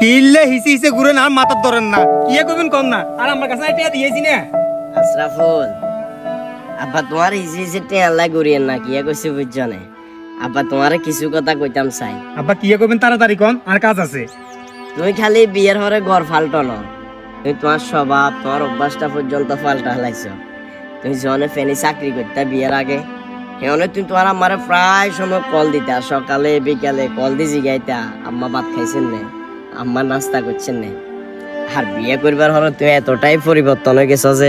কিল্লে হিসি হিসে ঘুরে না মাথার ধরেন না। ইয়ে করবেন কম না। আর আমার কাছে এটা দিয়েছি না। আশরাফুল আব্বা তোমার হিসি হিসি টেয়াল্লাই ঘুরিয়েন না কি কইছি বুঝছ না? আব্বা তোমার কিছু কথা কইতাম চাই। আব্বা কি করবেন তাড়াতাড়ি কম আর কাজ আছে। তুমি খালি বিয়ের হরে ঘর ফাল্টো ন তুমি তোমার স্বভাব তোমার অভ্যাসটা পর্যন্ত পাল্টা হালাইছো। তুমি যখন ফেনি চাকরি করতে বিয়ের আগে সেখানে তুমি তোমার আমারে প্রায় সময় কল দিতা সকালে বিকালে কল দি জিগাইতা আম্মা ভাত খাইছেন নে? আম্মা নাস্তা করছেন নে। আর বিয়ে করবার হলো তুমি এতটাই পরিবর্তন হয়ে গেছো যে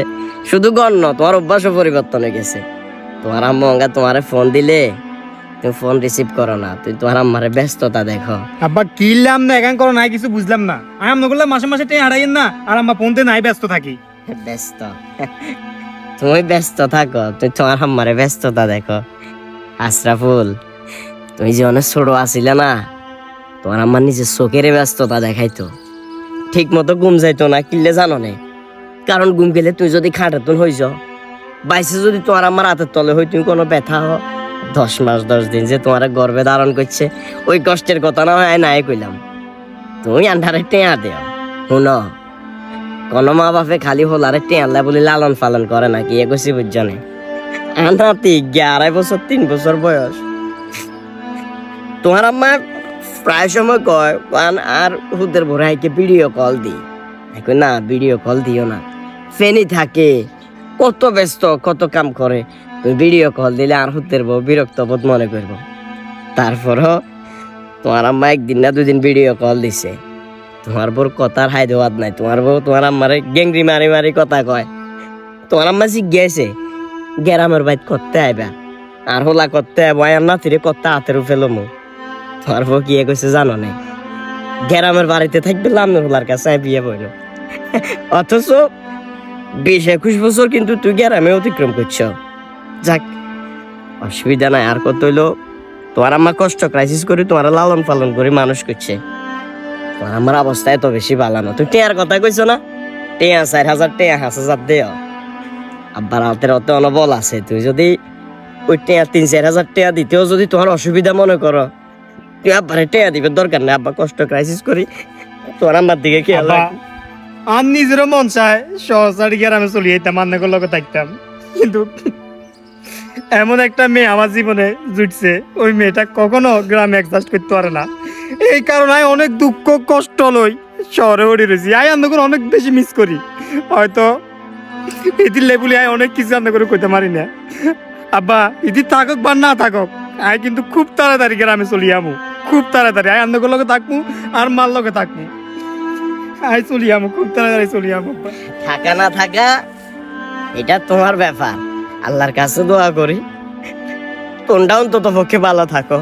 শুধু গণ্য তোমার অভ্যাসও পরিবর্তন হয়ে গেছে। তোমার আম্মা অঙ্গা তোমারে ফোন দিলে তুমি ফোন রিসিভ করো না তুমি তোমার আম্মারে ব্যস্ততা দেখো। আব্বা কিনলাম না এখান করো নাই কিছু বুঝলাম না। আমি আমন করলাম মাসে মাসে টেন হারাইয়েন না আর আমার ফোনতে নাই ব্যস্ত থাকি। ব্যস্ত। তুমি ব্যস্ত থাকো তুই তোমার আম্মারে ব্যস্ততা দেখো। আশরাফুল তুমি যে অনেক ছোট আছিলে না তোমার আম্মার নিজের চোখের ব্যস্ততা দেখাইতো। ঠিক মতো ঘুম যাইতো না কিনলে জানো নে? কারণ ঘুম গেলে তুই যদি খাটাতুন হই যাও বাইসে যদি তোমার আমার হাতের তলে হই, তুমি কোনো ব্যথা হ দশ মাস, দশ দিন যে তোমার গর্বে ধারণ করছে, ওই কষ্টের কথা না হয় নাই কইলাম। তুমি আন্ধারে টেয়া দেও। শুনো, কোন মা বাপে খালি হোলারে টেয়াল্লা বলে লালন পালন করে নাকি, এ কইছি বুঝছনে আনাতি আড়াই বছর, তিন বছর বয়স। তোমার আম্মা প্রায় সময় কয় পান আর হুদের ভরাইকে ভিডিও কল দি। এখন না ভিডিও কল দিও না। ফেনি থাকে, কত ব্যস্ত, কত কাম করে। তুমি ভিডিও কল দিলে আর হুদের বউ বিরক্ত বোধ মনে করব। তারপরও তোমার আম্মা একদিন না দুদিন ভিডিও কল দিছে। তোমার বউর কথার হাই দেওয়াত নাই। তোমার বউ তোমার আম্মারে গেংরি মারি মারি কথা কয়। তোমার আম্মা জিজ্ঞাসে গ্রামের বাইত করতে আইবা? আর হোলা করতে আইব আর নাতিরে করতে ফেলো মু তোমার কি কইছে জানো নাই? গ্রামের বাড়িতে থাকবে লামের হোলার কাছে বিয়ে বইল। অথচ বিশ একুশ বছর কিন্তু তুই গ্রামে অতিক্রম করছ। যাক, অসুবিধা নাই, আর কত হইল? তোমার আম্মা কষ্ট ক্রাইসিস করে তোমার লালন পালন করে মানুষ করছে। তোমার আমার অবস্থা এত বেশি ভালো না। তুই টেয়ার কথা কইছো না? টেয়া চার হাজার, টেয়া পাঁচ হাজার দেও। আব্বার হাতের অত অনবল আছে। তুই যদি ওই টেয়া তিন, চার হাজার টেয়া দিতেও যদি তোমার অসুবিধা মনে করো তুই আব্বারে টেয়া দিবে দরকার আব্বা কষ্ট ক্রাইসিস করি। তোর আমার দিকে খেয়াল রাখ। আর নিজেরও মন চায় সহসারি গ্রামে যেতাম লগে থাকতাম। কিন্তু এমন একটা মেয়ে আমার জীবনে জুটছে ওই মেয়েটা কখনো গ্রামে অ্যাডজাস্ট করতে পারে না। এই কারণে অনেক দুঃখ কষ্ট লই শহরে উড়ে রয়েছি। আই আন্দ করে অনেক বেশি মিস করি। হয়তো ইদির লেবুলি আই অনেক কিছু আন্দ করে কইতে পারি না। আব্বা ইদি থাকক বা না থাকক আই কিন্তু খুব তাড়াতাড়ি গ্রামে চলি আমু। খুব তাড়াতাড়ি। আই আন্দ লোকে থাকব আর মাল লোকে থাকব আই চলি আমু, খুব তাড়াতাড়ি চলি আমু। থাকা না থাকা, এটা তোমার ব্যাপার। আল্লাহর কাছে দোয়া করি। তোমরা অন্তত পক্ষে ভালো থাকো।